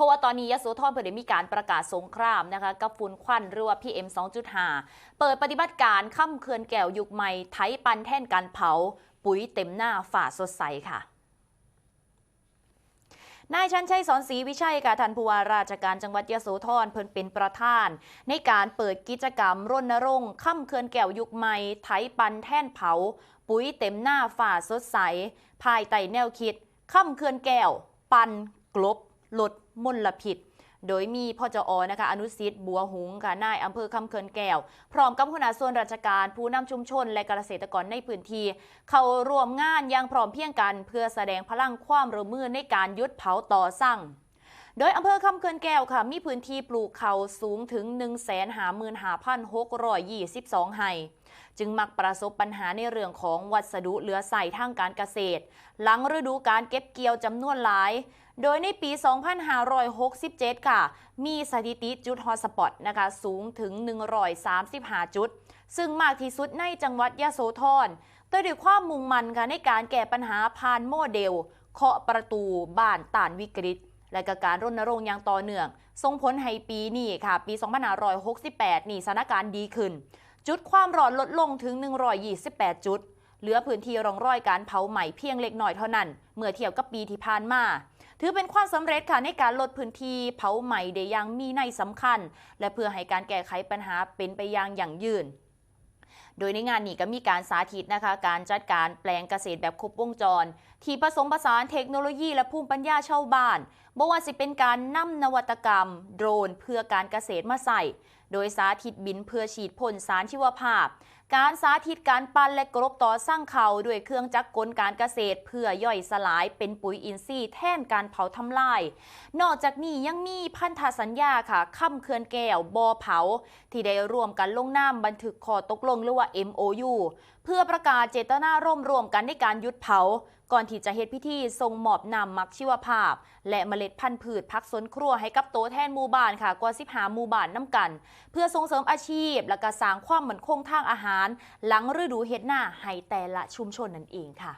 ราะว่าตอนนี้ยโสธรเพิ่นได้มีการประกาศสงครามนะคะกับฝุ่นควันหรือว่า PM 2.5 เปิดปฏิบัติการค่ำเขื่อนแก้วยุคใหม่ไถปันแท่นการเผา ปุ๋ยเต็มหน้าฝ่าสดใสค่ะนายชันชัยสอนศรีวิชัยค่ะท่านผู้ว่าราชการจังหวัดยโสธรเพิ่นเป็นประธาน ในการเปิดกิจกรรมรณรงค์ค่ำเขื่อนแก้วยุคใหม่ไถปันแท่นเผา ปุ๋ยเต็มหน้าฝ่าสดใส ภายใต้แนวคิด ค่ำเขื่อนแก้ว ปันกลบ ลดมลพิษโดยมีพ่อจอนะคะ อนุสิทธิ์บัวหุงค่ะ นายอำเภอคำเคินแก้ว พร้อมกับหัวหน้าส่วนราชการ ผู้นำชุมชน และเกษตรกรในพื้นที่ เข้าร่วมงานอย่างพร้อมเพียงกัน เพื่อแสดงพลังความร่วมมือในการยุดเผาต่อสั่ง โดยอำเภอคำเขื่อนแก้วค่ะ มีพื้นที่ปลูกเขาวสูงถึง 155,622 ไร่จึงมักประสบปัญหาในเรื่องของวัสดุเหลือใส่ทางการเกษตร หลังฤดูการเก็บเกี่ยวจำนวนหลาย โดยในปี 2567 ค่ะ มีสถิติจุดฮอตสปอตนะคะสูงถึง 135 จุด ซึ่งมากที่สุดในจังหวัดยะโสธรโดยด้วยความมุ่งมั่นค่ะในการแก้ปัญหาผ่านโมเดล เคาะประตูบ้านต้านวิกฤต และกการรณรงค์อย่างต่อเนื่องส่งผลให้ปีนี้ค่ะ ปี 2568 นี่สถานการณ์ดีขึ้น จุดความร้อนลดลงถึง 128 จุด เหลือพื้นที่รองรอยการเผาใหม่เพียงเล็กน้อยเท่านั้น เมื่อเทียบกับปีที่ผ่านมา ถือเป็นความสำเร็จค่ะในการลดพื้นที่เผาใหม่ได้อย่างมีในยสำคัญ และเพื่อให้การแก้ไขปัญหาเป็นไปอย่างยั่งยืน โดยในงานนี้ก็มีการสาธิตนะคะ การจัดการแปลงเกษตรแบบครบวงจร ที่ผสมผสานเทคโนโลยีและภูมิปัญญาชาวบ้านบ่ว่าสิเป็นการนำนวัตกรรม โดรนเพื่อการเกษตรมาใส่ โดยสาธิตบินเพื่อฉีดพ่นสารชีวภาพ การสาธิตการปั้นและกรบต่อสร้างเขาด้วยเครื่องจักรกลการเกษตร เพื่อย่อยสลายเป็นปุ๋ยอินทรีย์แทนการเผาทำลาย นอกจากนี้ยังมีพันธสัญญาค่ะค่ำเขื่อนแก้วบอเผา ที่ได้ร่วมกันลงนามบันทึกข้อตกลงหรือว่า MOU เพื่อประกาศเจตนาร่วมรวมกันในการยุดเผา ก่อนที่จะเฮ็ดพิธีทรงมอบนำมักชีวภาพ และเมล็ดพันธุ์พืชพักสนครัวให้กับโตแทนหมู่บ้านค่ะกว่า15หมู่บ้านน้ำกัน เพื่อส่งเสริมอาชีพและก็สร้างความมั่นคงทางอาหารหาร หลังฤดูเฮ็ดหน้าให้แต่ละชุมชนนั่นเองค่ะ